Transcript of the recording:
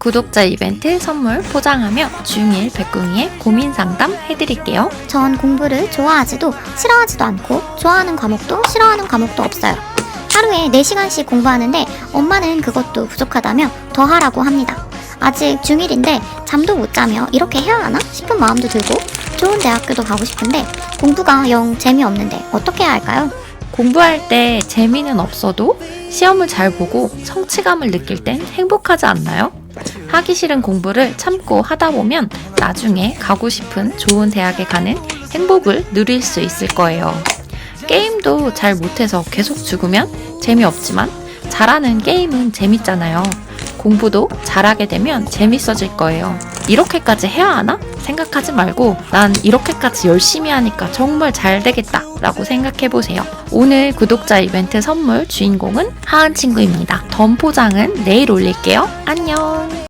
구독자 이벤트 선물 포장하며 중1 백궁이의 고민 상담 해드릴게요. 전 공부를 좋아하지도 싫어하지도 않고 좋아하는 과목도 싫어하는 과목도 없어요. 하루에 4시간씩 공부하는데 엄마는 그것도 부족하다며 더 하라고 합니다. 아직 중1인데 잠도 못 자며 이렇게 해야 하나 싶은 마음도 들고 좋은 대학교도 가고 싶은데 공부가 영 재미없는데 어떻게 해야 할까요? 공부할 때 재미는 없어도 시험을 잘 보고 성취감을 느낄 땐 행복하지 않나요? 하기 싫은 공부를 참고 하다 보면 나중에 가고 싶은 좋은 대학에 가는 행복을 누릴 수 있을 거예요. 게임도 잘 못해서 계속 죽으면 재미없지만 잘하는 게임은 재밌잖아요. 공부도 잘하게 되면 재밌어질 거예요. 이렇게까지 해야 하나? 생각하지 말고 난 이렇게까지 열심히 하니까 정말 잘 되겠다 라고 생각해 보세요. 오늘 구독자 이벤트 선물 주인공은 하은 친구입니다. 덤 포장은 내일 올릴게요. 안녕!